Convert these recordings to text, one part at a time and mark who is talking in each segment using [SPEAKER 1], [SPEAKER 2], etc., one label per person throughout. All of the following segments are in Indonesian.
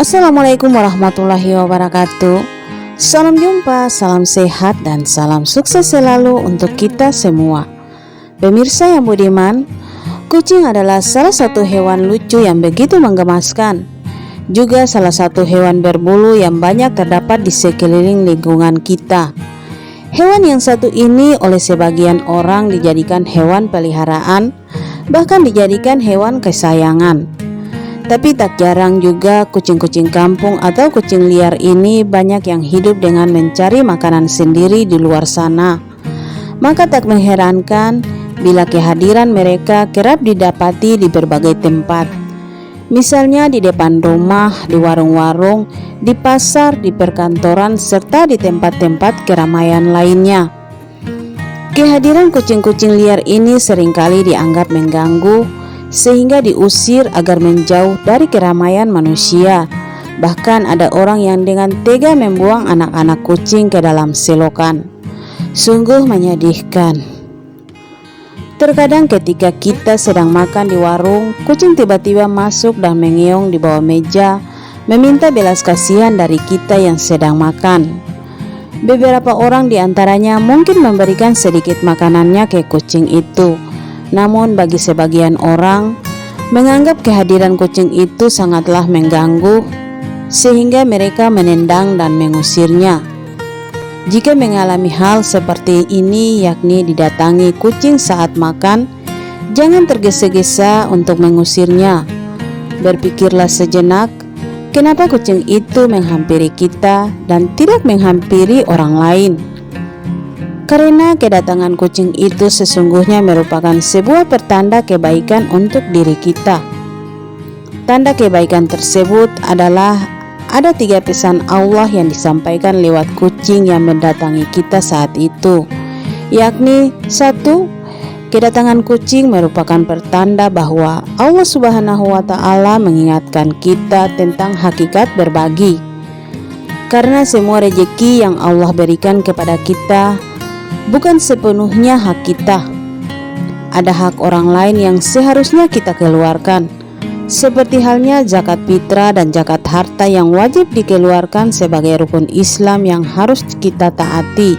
[SPEAKER 1] Assalamualaikum warahmatullahi wabarakatuh. Salam jumpa, salam sehat, dan salam sukses selalu untuk kita semua. Pemirsa yang budiman, kucing adalah salah satu hewan lucu yang begitu menggemaskan. Juga salah satu hewan berbulu yang banyak terdapat di sekeliling lingkungan kita. Hewan yang satu ini oleh sebagian orang dijadikan hewan peliharaan, bahkan dijadikan hewan kesayangan. Tapi tak jarang juga kucing-kucing kampung atau kucing liar ini banyak yang hidup dengan mencari makanan sendiri di luar sana. Maka tak mengherankan bila kehadiran mereka kerap didapati di berbagai tempat. Misalnya di depan rumah, di warung-warung, di pasar, di perkantoran, serta di tempat-tempat keramaian lainnya. Kehadiran kucing-kucing liar ini sering kali dianggap mengganggu sehingga diusir agar menjauh dari keramaian manusia. Bahkan ada orang yang dengan tega membuang anak-anak kucing ke dalam selokan. Sungguh menyedihkan. Terkadang ketika kita sedang makan di warung, kucing tiba-tiba masuk dan mengeong di bawah meja, meminta belas kasihan dari kita yang sedang makan. Beberapa orang di antaranya mungkin memberikan sedikit makanannya ke kucing itu namun bagi sebagian orang, menganggap kehadiran kucing itu sangatlah mengganggu sehingga mereka menendang dan mengusirnya. Jika mengalami hal seperti ini yakni didatangi kucing saat makan, jangan tergesa-gesa untuk mengusirnya. Berpikirlah sejenak, kenapa kucing itu menghampiri kita dan tidak menghampiri orang lain? Karena kedatangan kucing itu sesungguhnya merupakan sebuah pertanda kebaikan untuk diri kita. Tanda kebaikan tersebut adalah ada tiga pesan Allah yang disampaikan lewat kucing yang mendatangi kita saat itu, yakni satu, kedatangan kucing merupakan pertanda bahwa Allah Subhanahu wa Ta'ala mengingatkan kita tentang hakikat berbagi, karena semua rejeki yang Allah berikan kepada kita bukan sepenuhnya hak kita. Ada hak orang lain yang seharusnya kita keluarkan, seperti halnya zakat fitrah dan zakat harta yang wajib dikeluarkan sebagai rukun Islam yang harus kita taati.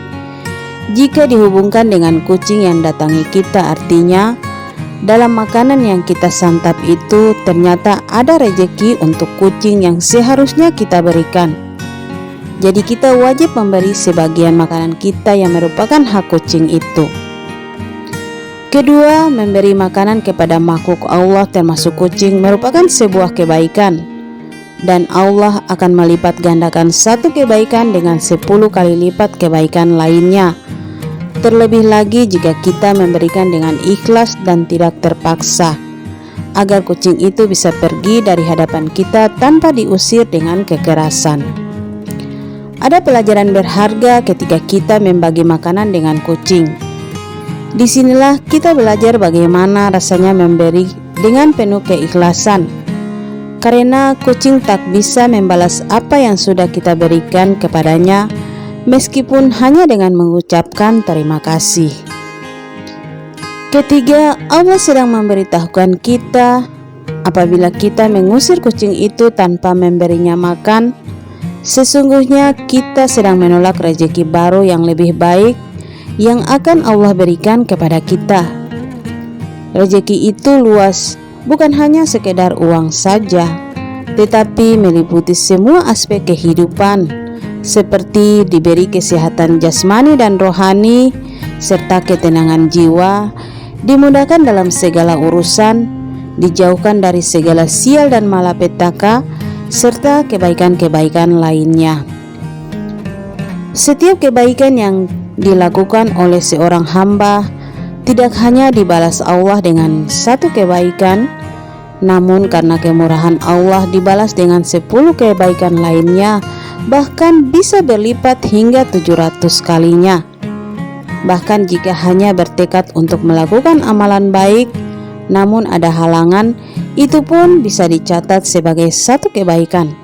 [SPEAKER 1] Jika dihubungkan dengan kucing yang datangi kita, artinya dalam makanan yang kita santap itu ternyata ada rejeki untuk kucing yang seharusnya kita berikan. Jadi kita wajib memberi sebagian makanan kita yang merupakan hak kucing itu. Kedua, memberi makanan kepada makhluk Allah termasuk kucing merupakan sebuah kebaikan dan Allah akan melipat gandakan satu kebaikan dengan sepuluh kali lipat kebaikan lainnya. Terlebih lagi jika kita memberikan dengan ikhlas dan tidak terpaksa agar kucing itu bisa pergi dari hadapan kita tanpa diusir dengan kekerasan. Ada pelajaran berharga ketika kita membagi makanan dengan kucing. Di sinilah kita belajar bagaimana rasanya memberi dengan penuh keikhlasan. Karena kucing tak bisa membalas apa yang sudah kita berikan kepadanya, meskipun hanya dengan mengucapkan terima kasih. Ketiga, Allah sedang memberitahukan kita apabila kita mengusir kucing itu tanpa memberinya makan, Sesungguhnya kita sedang menolak rezeki baru yang lebih baik yang akan Allah berikan kepada kita. Rezeki itu luas, bukan hanya sekedar uang saja, tetapi meliputi semua aspek kehidupan, seperti diberi kesehatan jasmani dan rohani, serta ketenangan jiwa, dimudahkan dalam segala urusan, dijauhkan dari segala sial dan malapetaka, serta kebaikan-kebaikan lainnya. Setiap kebaikan yang dilakukan oleh seorang hamba tidak hanya dibalas Allah dengan satu kebaikan, namun karena kemurahan Allah dibalas dengan sepuluh kebaikan lainnya, bahkan bisa berlipat hingga 700 kalinya. Bahkan jika hanya bertekad untuk melakukan amalan baik, namun ada halangan, itu pun bisa dicatat sebagai satu kebaikan.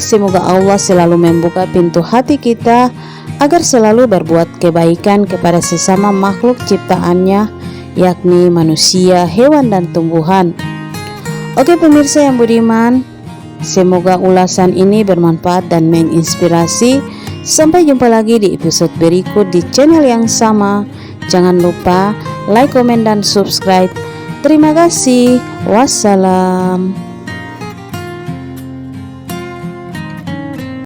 [SPEAKER 1] Semoga Allah selalu membuka pintu hati kita agar selalu berbuat kebaikan kepada sesama makhluk ciptaannya, yakni manusia, hewan, dan tumbuhan. Oke pemirsa yang budiman, Semoga ulasan ini bermanfaat dan menginspirasi. Sampai jumpa lagi di episode berikut di channel yang sama. Jangan lupa like, komen, dan subscribe. Terima kasih. Wassalam.